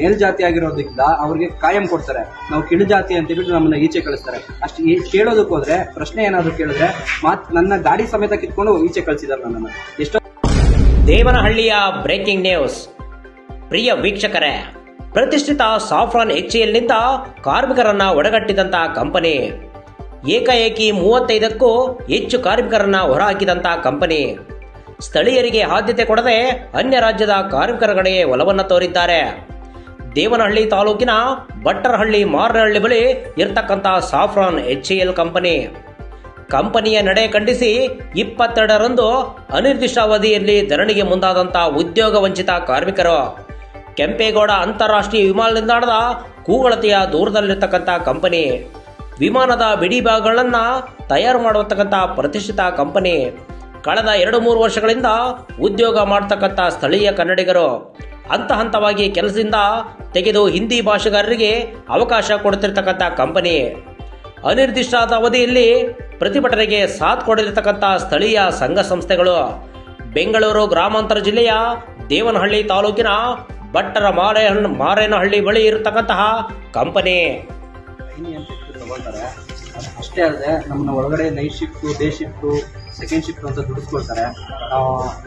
ಮೇಲ್ಜಾತಿ ಆಗಿರೋದ್ರಿಂದ ಅವ್ರಿಗೆ ಕಾಯಂ ಕೊಡ್ತಾರೆ. ನಾವು ಕಿಳು ಜಾತಿ ಅಂತ ಹೇಳ್ಬಿಟ್ಟು ನಮ್ಮನ್ನ ಈಚೆ ಕಳಿಸ್ತಾರೆ. ಅಷ್ಟು ಕೇಳೋದಕ್ಕೆ ಹೋದ್ರೆ, ಪ್ರಶ್ನೆ ಏನಾದ್ರು ಕೇಳಿದ್ರೆ ಮಾತ್ ನನ್ನ ಗಾಡಿ ಸಮೇತ ಕಿತ್ಕೊಂಡು ಈಚೆ ಕಳಿಸಿದಾರೆ ನನ್ನನ್ನು. ಎಷ್ಟೋ ದೇವನಹಳ್ಳಿಯ ಬ್ರೇಕಿಂಗ್ ನ್ಯೂಸ್. ಪ್ರಿಯ ವೀಕ್ಷಕರೇ, ಪ್ರತಿಷ್ಠಿತ ಸಾಫ್ರಾನ್ ಎಚ್ ಎಚ್ಎಲ್ನಿಂದ ಕಾರ್ಮಿಕರನ್ನ ಒಡಗಟ್ಟಿದಂತ ಕಂಪನಿ. ಏಕಾಏಕಿ ಮೂವತ್ತೈದಕ್ಕೂ ಹೆಚ್ಚು ಕಾರ್ಮಿಕರನ್ನ ಹೊರಹಾಕಿದಂತ ಕಂಪನಿ. ಸ್ಥಳೀಯರಿಗೆ ಆದ್ಯತೆ ಕೊಡದೆ ಅನ್ಯ ರಾಜ್ಯದ ಕಾರ್ಮಿಕರ ಕಡೆಯೇ ಒಲವನ್ನು ತೋರಿದ್ದಾರೆ. ದೇವನಹಳ್ಳಿ ತಾಲೂಕಿನ ಬಟ್ಟರಹಳ್ಳಿ ಮಾರನಹಳ್ಳಿ ಬಳಿ ಇರ್ತಕ್ಕಂಥ ಸಾಫ್ರಾನ್ ಎಚ್ ಎಲ್ ಕಂಪನಿ. ಕಂಪನಿಯ ನಡೆ ಖಂಡಿಸಿ ಇಪ್ಪತ್ತೆರಡರಂದು ಅನಿರ್ದಿಷ್ಟಾವಧಿಯಲ್ಲಿ ಧರಣಿಗೆ ಮುಂದಾದಂಥ ಉದ್ಯೋಗ ವಂಚಿತ ಕಾರ್ಮಿಕರು. ಕೆಂಪೇಗೌಡ ಅಂತಾರಾಷ್ಟ್ರೀಯ ವಿಮಾನ ನಿಲ್ದಾಣದ ಕೂಗಳತೆಯ ದೂರದಲ್ಲಿರ್ತಕ್ಕಂಥ ಕಂಪನಿ. ವಿಮಾನದ ಬಿಡಿ ಭಾಗಗಳನ್ನು ತಯಾರು ಮಾಡತಕ್ಕಂಥ ಪ್ರತಿಷ್ಠಿತ ಕಂಪನಿ. ಕಳೆದ ಎರಡು ಮೂರು ವರ್ಷಗಳಿಂದ ಉದ್ಯೋಗ ಮಾಡತಕ್ಕಂಥ ಸ್ಥಳೀಯ ಕನ್ನಡಿಗರು. ಹಂತ ಹಂತವಾಗಿ ಕೆಲಸದಿಂದ ತೆಗೆದು ಹಿಂದಿ ಭಾಷೆಗಾರರಿಗೆ ಅವಕಾಶ ಕೊಡ್ತಿರ್ತಕ್ಕಂಥ ಕಂಪನಿ. ಅನಿರ್ದಿಷ್ಟಾದ ಅವಧಿಯಲ್ಲಿ ಪ್ರತಿಭಟನೆಗೆ ಸಾಥ್ ಕೊಡಲಿರ್ತಕ್ಕಂಥ ಸ್ಥಳೀಯ ಸಂಘ ಸಂಸ್ಥೆಗಳು. ಬೆಂಗಳೂರು ಗ್ರಾಮಾಂತರ ಜಿಲ್ಲೆಯ ದೇವನಹಳ್ಳಿ ತಾಲೂಕಿನ ಬಟ್ಟರ ಮಾರೆ ಮಾರೇನಹಳ್ಳಿ ಬಳಿ ಇರತಕ್ಕಂತಹ ಕಂಪನಿ. ಅಷ್ಟೇ ಅಲ್ಲದೆ ನಮ್ಮನ್ನ ಒಳಗಡೆ night shift day second shift ಅಂತ ದುಡಿಸ್ಕೊಳ್ತಾರೆ.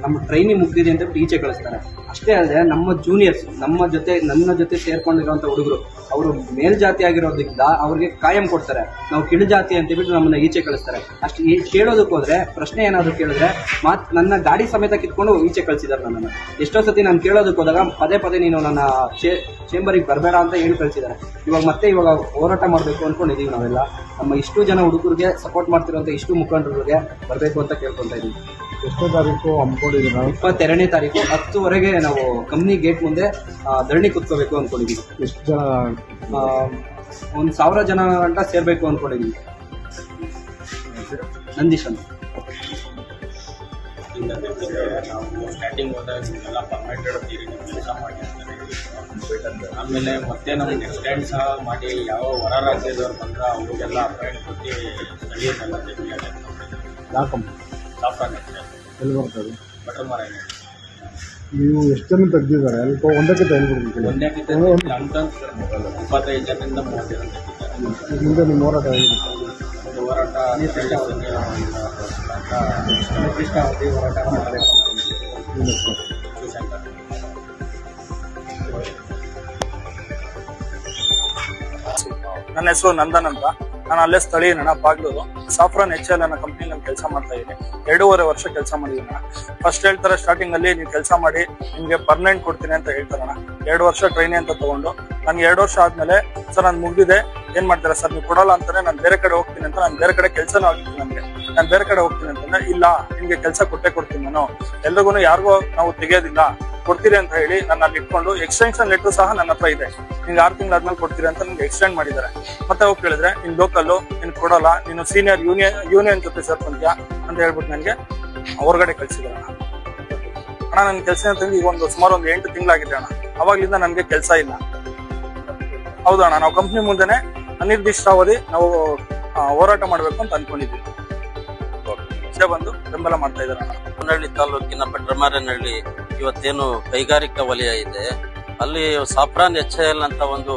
ನಮ್ಮ ಟ್ರೈನಿಂಗ್ ಮುಗ್ದಿದೆ ಅಂತ ಈಚೆ ಕಳಿಸ್ತಾರೆ. ಅಷ್ಟೇ ಅಲ್ಲದೆ ನಮ್ಮ ಜೂನಿಯರ್ಸ್ ನಮ್ಮ ಜೊತೆ, ನನ್ನ ಜೊತೆ ಸೇರ್ಕೊಂಡಿರುವಂಥ ಹುಡುಗರು, ಅವರು ಮೇಲ್ಜಾತಿ ಆಗಿರೋದ್ರಿಂದ ಅವ್ರಿಗೆ ಕಾಯಂ ಕೊಡ್ತಾರೆ. ನಾವು ಕಿಳು ಜಾತಿ ಅಂತ ಹೇಳ್ಬಿಟ್ಟು ನಮ್ಮನ್ನ ಈಚೆ ಕಳಿಸ್ತಾರೆ. ಅಷ್ಟು ಕೇಳೋದಕ್ಕೆ ಹೋದ್ರೆ, ಪ್ರಶ್ನೆ ಏನಾದರೂ ಕೇಳಿದ್ರೆ, ಮಾತ್, ನನ್ನ ಗಾಡಿ ಸಮೇತ ಕಿತ್ಕೊಂಡು ಈಚೆ ಕಳಿಸಿದ್ದಾರೆ ನನ್ನನ್ನು. ಎಷ್ಟೋ ಸತಿ ನಾನು ಕೇಳೋದಕ್ಕೆ ಹೋದಾಗ, ಪದೇ ಪದೇ ನೀನು ನನ್ನ ಚೇ ಚೇಂಬರಿಗೆ ಬರಬೇಡ ಅಂತ ಹೇಳಿ ಕಳಿಸಿದ್ದಾರೆ. ಇವಾಗ ಮತ್ತೆ ಇವಾಗ ಹೋರಾಟ ಮಾಡಬೇಕು ಅಂದ್ಕೊಂಡಿದ್ದೀವಿ ನಾವೆಲ್ಲ. ನಮ್ಮ ಇಷ್ಟು ಜನ ಹುಡುಗರಿಗೆ ಸಪೋರ್ಟ್ ಮಾಡ್ತಿರೋಂಥ ಇಷ್ಟು ಮುಖಂಡರಿಗೆ ಬರಬೇಕು ಅಂತ ಕೇಳ್ಕೊತಾ ಇದೀವಿ ಎಷ್ಟೋ ತಾರೀಕು ಹಮ್ಮಿಕೊಂಡಿದ್ದೀವಿ ನಾವು. ಇಪ್ಪತ್ತೆರಡನೇ ತಾರೀಕು ಹತ್ತುವರೆಗೆ ನಾವು ಕಂಪ್ನಿ ಗೇಟ್ ಮುಂದೆ ಧರಣಿ ಕುತ್ಕೋಬೇಕು ಅಂದ್ಕೊಂಡಿದ್ದೀವಿ. ಎಷ್ಟು ಜನ ಒಂದು ಸಾವಿರ ಜನ ಗಂಟ ಸೇರ್ಬೇಕು ಅಂದ್ಕೊಂಡಿದ್ದೀವಿ. ನಂದೀಶ್ ಅಂತ. ನಾವು ಸ್ಟಾರ್ಟಿಂಗ್ ಹೋದಾಗ ಎಲ್ಲ ಪರ್ಮನೆಂಟೆಡ್ ಅಂತೀರಿ ಕೆಲಸ ಮಾಡಿ ಆಮೇಲೆ ಮತ್ತೆ ನಮ್ಗೆ ಎಕ್ಸ್ಟೆಂಡ್ ಸಹ ಮಾಡಿ ಯಾವ ಹೊರ ರಾಜ್ಯದವ್ರು ಬಂದ್ರೆ ಅವ್ರಿಗೆಲ್ಲ ಅಪಾಯಿಂಟ್ ಕೊಟ್ಟು ಸ್ಥಳೀಯರೆಲ್ಲ ತೆಗಿತಾರೆ ಕಂಪ್ನಿ ಎಲ್ಲಿ ಬರ್ತದೆ? ಬಟರ್ ಮರ ನೀವು ಎಷ್ಟು ಜನ ತೆಗ್ದಿದ್ದಾರೆ? ಅಲ್ಲಿ ಒಂದಕ್ಕೆ ತೆಗೆದ್ಬಿಡ್ಬೇಕು ಒಂದೇ ಅಂತ ಇಪ್ಪತ್ತೈದು ಜನರಿಂದ ಮೂವತ್ತು ಜನ ಮುಂದೆ ನಿಮ್ಮ ಹೋರಾಟ ನಿರ್ದಿಷ್ಟ ಅವಧಿ ಮಾಡಬೇಕು? ಶಿವಶಂಕರ್ ನನ್ನ ಹೆಸರು ನಂದನ್ ಅಂತ. ನಾನು ಅಲ್ಲೇ ಸ್ಥಳೀಯ ನನ್ನ ಬಾಗ್ಲೂರು ಸಾಫ್ರಾನ್ ಎಚ್ ಎಲ್ ಅನ್ನೋ ನಾನು ಕೆಲಸ ಮಾಡ್ತಾ ಇದ್ದೀನಿ ಎರಡೂವರೆ ವರ್ಷ ಕೆಲಸ ಮಾಡಿದ್ದೀನಿ ಫಸ್ಟ್ ಹೇಳ್ತಾರೆ ಸ್ಟಾರ್ಟಿಂಗ್ ಅಲ್ಲಿ ನೀವು ಕೆಲಸ ಮಾಡಿ, ನಿಮ್ಗೆ ಪರ್ಮನೆಂಟ್ ಕೊಡ್ತೀನಿ ಅಂತ ಹೇಳ್ತಾರಣ ಎರಡು ವರ್ಷ ಟ್ರೈನಿ ಅಂತ ತಗೊಂಡು. ನನ್ಗೆ ಎರಡು ವರ್ಷ ಆದ್ಮೇಲೆ, ಸರ್, ನಾನು ಮುಗಿದೆ ಏನ್ ಮಾಡ್ತಾರೆ ಸರ್? ನೀವು ಕೊಡಲ್ಲ ಅಂತಾನೆ ನಾನು ಬೇರೆ ಕಡೆ ಹೋಗ್ತೀನಿ ಅಂತ, ನಾನು ಬೇರೆ ಕಡೆ ಕೆಲಸನೂ ಆಗ್ತೀನಿ ನನಗೆ. ನಾನು ಬೇರೆ ಕಡೆ ಹೋಗ್ತೀನಿ ಅಂತಂದ್ರೆ, ಇಲ್ಲ, ನಿಮ್ಗೆ ಕೆಲಸ ಕೊಟ್ಟೆ ಕೊಡ್ತೀನಿ ನಾನು. ಎಲ್ರಿಗೂ ಯಾರಿಗೂ ನಾವು ತೆಗೆಯೋದಿಲ್ಲ. ಕೊಡ್ತೀರಿ ಅಂತ ಹೇಳಿ ನನ್ನ ಅಲ್ಲಿ ಇಟ್ಕೊಂಡು ಎಕ್ಸ್ಟೆನ್ಷನ್ ಲೆಟರ್ ಸಹ ನನ್ನ ಹತ್ರ ಇದೆ. ನಿಂಗೆ ಆರು ತಿಂಗಳಾದ್ಮೇಲೆ ಕೊಡ್ತೀರಿ ಅಂತ ನಿಮ್ಗೆ ಎಕ್ಸ್ಟೆಂಡ್ ಮಾಡಿದ್ದಾರೆ. ಮತ್ತೆ ಹೋಗಿ ಕೇಳಿದ್ರೆ ನಿನ್ ಲೋಕಲ್ಲು ನಿನ್ ಕೊಡಲ್ಲ ನೀನು ಸೀನಿಯರ್ ಯೂನಿಯನ್ ಯೂನಿಯನ್ ಜೊತೆ ಸೇರ್ಕೊಂತೀಯ? ಅಂತ ಹೇಳ್ಬಿಟ್ಟು ನನಗೆ ಹೊರಗಡೆ ಕಳ್ಸಿದ್ದಾರೆ ಅಣ್ಣ. ನನ್ನ ಕೆಲಸ ಅಂತಂದ್ರೆ ಈಗ ಒಂದು ಸುಮಾರು ಒಂದು ಎಂಟು ತಿಂಗಳಾಗಿದೆ ಅಣ್ಣ. ಅವಾಗ್ಲಿಂದ ನನಗೆ ಕೆಲಸ ಇಲ್ಲ. ಹೌದಾ ಅಣ್ಣ ನಾವು ಕಂಪ್ನಿ ಮುಂದೆನೆ ಅನಿರ್ದಿಷ್ಟಾವಧಿ ನಾವು ಹೋರಾಟ ಮಾಡ್ಬೇಕು ಅಂತ ಅನ್ಕೊಂಡಿದ್ದೀವಿ. ವಿಷಯ ಬಂದು ಬೆಂಬಲ ಮಾಡ್ತಾ ಇದ್ದಾರೆ ಹೊನ್ನಳ್ಳಿ ತಾಲೂಕಿನ ಭಟ್ರಮಾರನಹಳ್ಳಿ ಇವತ್ತೇನು ಕೈಗಾರಿಕಾ ವಲಯ ಇದೆ, ಅಲ್ಲಿ ಸಾಫ್ರಾನ್ ಎಚ್ ಎಲ್ ಅಂತ ಒಂದು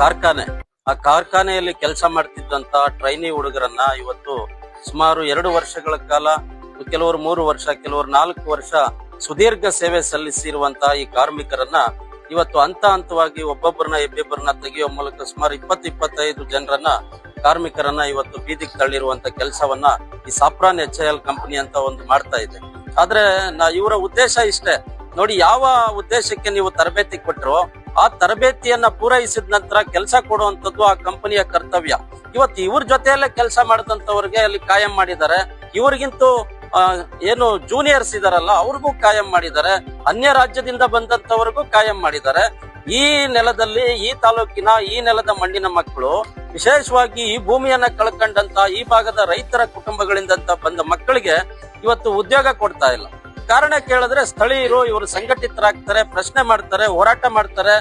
ಕಾರ್ಖಾನೆ, ಆ ಕಾರ್ಖಾನೆಯಲ್ಲಿ ಕೆಲಸ ಮಾಡ್ತಿದ್ದಂತ ಟ್ರೈನಿ ಹುಡುಗರನ್ನ ಇವತ್ತು ಸುಮಾರು ಎರಡು ವರ್ಷಗಳ ಕಾಲ, ಕೆಲವರು ಮೂರು ವರ್ಷ, ಕೆಲವರು ನಾಲ್ಕು ವರ್ಷ ಸುದೀರ್ಘ ಸೇವೆ ಸಲ್ಲಿಸಿರುವಂತಹ ಈ ಕಾರ್ಮಿಕರನ್ನ ಇವತ್ತು ಹಂತ ಹಂತವಾಗಿ ಒಬ್ಬೊಬ್ಬರನ್ನ ಇಬ್ಬಿಬ್ಬರನ್ನ ತೆಗೆಯುವ ಮೂಲಕ ಸುಮಾರು ಇಪ್ಪತ್ತು ಇಪ್ಪತ್ತೈದು ಜನರನ್ನ ಕಾರ್ಮಿಕರನ್ನ ಇವತ್ತು ಬೀದಿಗೆ ತಳ್ಳಿರುವಂತ ಕೆಲಸವನ್ನ ಈ ಸಾಫ್ರಾನ್ ಎಚ್ ಎಲ್ ಕಂಪನಿ ಅಂತ ಒಂದು ಮಾಡ್ತಾ ಇದೆ. ಆದ್ರೆ ನಾ ಇವರ ಉದ್ದೇಶ ಇಷ್ಟೇ. ನೋಡಿ, ಯಾವ ಉದ್ದೇಶಕ್ಕೆ ನೀವು ತರಬೇತಿ ಕೊಟ್ಟರು ಆ ತರಬೇತಿಯನ್ನ ಪೂರೈಸಿದ ನಂತರ ಕೆಲಸ ಕೊಡುವಂತದ್ದು ಆ ಕಂಪನಿಯ ಕರ್ತವ್ಯ. ಇವತ್ತು ಇವ್ರ ಜೊತೆಯಲ್ಲೇ ಕೆಲಸ ಮಾಡಿದಂತವ್ರಿಗೆ ಅಲ್ಲಿ ಕಾಯಂ ಮಾಡಿದ್ದಾರೆ. ಇವ್ರಿಗಿಂತೂ ಏನು ಜೂನಿಯರ್ಸ್ ಇದಾರಲ್ಲ, ಅವ್ರಿಗೂ ಕಾಯಂ ಮಾಡಿದ್ದಾರೆ. ಅನ್ಯ ರಾಜ್ಯದಿಂದ ಬಂದಂತವ್ರಿಗೂ ಕಾಯಂ ಮಾಡಿದ್ದಾರೆ. ಈ ನೆಲದಲ್ಲಿ, ಈ ತಾಲೂಕಿನ, ಈ ನೆಲದ ಮಣ್ಣಿನ ಮಕ್ಕಳು, ವಿಶೇಷವಾಗಿ ಈ ಭೂಮಿಯನ್ನ ಕಳ್ಕೊಂಡಂತ, ಈ ಭಾಗದ ರೈತರ ಕುಟುಂಬಗಳಿಂದ ಬಂದ ಮಕ್ಕಳಿಗೆ ಇವತ್ತು ಉದ್ಯೋಗ ಕೊಡ್ತಾ ಇಲ್ಲ. ಕಾರಣ ಕೇಳಿದ್ರೆ ಸ್ಥಳೀಯರು ಇವರು ಸಂಘಟಿತರಾಗ್ತಾರೆ, ಪ್ರಶ್ನೆ ಮಾಡ್ತಾರೆ, ಹೋರಾಟ ಮಾಡ್ತಾರೆ.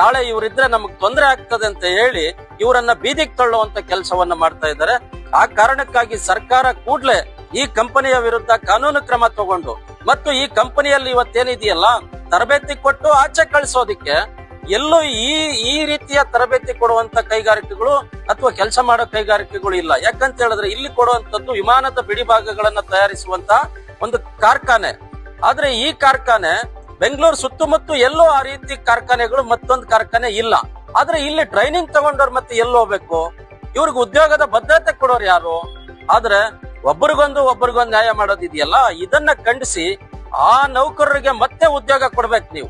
ನಾಳೆ ಇವರಿದ್ರೆ ನಮಗ್ ತೊಂದರೆ ಆಗ್ತದೆ ಅಂತ ಹೇಳಿ ಇವರನ್ನ ಬೀದಿಗೆ ತಳ್ಳುವಂತ ಕೆಲಸವನ್ನ ಮಾಡ್ತಾ ಇದ್ದಾರೆ. ಆ ಕಾರಣಕ್ಕಾಗಿ ಸರ್ಕಾರ ಕೂಡ್ಲೆ ಈ ಕಂಪನಿಯ ವಿರುದ್ಧ ಕಾನೂನು ಕ್ರಮ ತಗೊಂಡು, ಮತ್ತು ಈ ಕಂಪನಿಯಲ್ಲಿ ಇವತ್ತೇನಿದೆಯಲ್ಲ, ತರಬೇತಿ ಕೊಟ್ಟು ಆಚೆ ಕಳಿಸೋದಿಕ್ಕೆ ಎಲ್ಲೂ ಈ ಈ ರೀತಿಯ ತರಬೇತಿ ಕೊಡುವಂತ ಕೈಗಾರಿಕೆಗಳು ಅಥವಾ ಕೆಲಸ ಮಾಡೋ ಕೈಗಾರಿಕೆಗಳು ಇಲ್ಲ. ಯಾಕಂತ ಹೇಳಿದ್ರೆ ಇಲ್ಲಿ ಕೊಡುವಂತದ್ದು ವಿಮಾನದ ಬಿಡಿಭಾಗಗಳನ್ನ ತಯಾರಿಸುವಂತ ಒಂದು ಕಾರ್ಖಾನೆ. ಆದ್ರೆ ಈ ಕಾರ್ಖಾನೆ ಬೆಂಗಳೂರು ಸುತ್ತಮುತ್ತ ಎಲ್ಲೋ ಆ ರೀತಿ ಕಾರ್ಖಾನೆಗಳು ಮತ್ತೊಂದು ಕಾರ್ಖಾನೆ ಇಲ್ಲ. ಆದ್ರೆ ಇಲ್ಲಿ ಟ್ರೈನಿಂಗ್ ತಗೊಂಡವ್ರು ಮತ್ತೆ ಎಲ್ಲಿ ಹೋಗ್ಬೇಕು? ಇವ್ರಿಗೆ ಉದ್ಯೋಗದ ಭದ್ರತೆ ಕೊಡೋರು ಯಾರು? ಆದ್ರೆ ಒಬ್ಬರಿಗೊಂದು ಒಬ್ಬರಿಗೊಂದು ನ್ಯಾಯ ಮಾಡೋದಿದೆಯಲ್ಲ? ಇದನ್ನ ಖಂಡಿಸಿ ಆ ನೌಕರರಿಗೆ ಮತ್ತೆ ಉದ್ಯೋಗ ಕೊಡ್ಬೇಕು ನೀವು.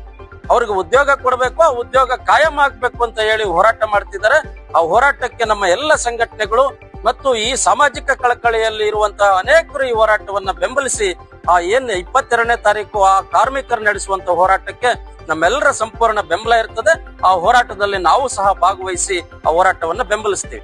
ಅವ್ರಿಗೆ ಉದ್ಯೋಗ ಕೊಡಬೇಕು, ಆ ಉದ್ಯೋಗ ಕಾಯಂ ಆಗ್ಬೇಕು ಅಂತ ಹೇಳಿ ಹೋರಾಟ ಮಾಡ್ತಿದ್ದಾರೆ. ಆ ಹೋರಾಟಕ್ಕೆ ನಮ್ಮ ಎಲ್ಲ ಸಂಘಟನೆಗಳು ಮತ್ತು ಈ ಸಾಮಾಜಿಕ ಕಳಕಳಿಯಲ್ಲಿ ಇರುವಂತಹ ಅನೇಕರು ಈ ಹೋರಾಟವನ್ನ ಬೆಂಬಲಿಸಿ, ಆ ಏನ್ ಇಪ್ಪತ್ತೆರಡನೇ ತಾರೀಕು ಆ ಕಾರ್ಮಿಕರು ನಡೆಸುವಂತ ಹೋರಾಟಕ್ಕೆ ನಮ್ಮೆಲ್ಲರ ಸಂಪೂರ್ಣ ಬೆಂಬಲ ಇರ್ತದೆ. ಆ ಹೋರಾಟದಲ್ಲಿ ನಾವು ಸಹ ಭಾಗವಹಿಸಿ ಆ ಹೋರಾಟವನ್ನ ಬೆಂಬಲಿಸ್ತೀವಿ.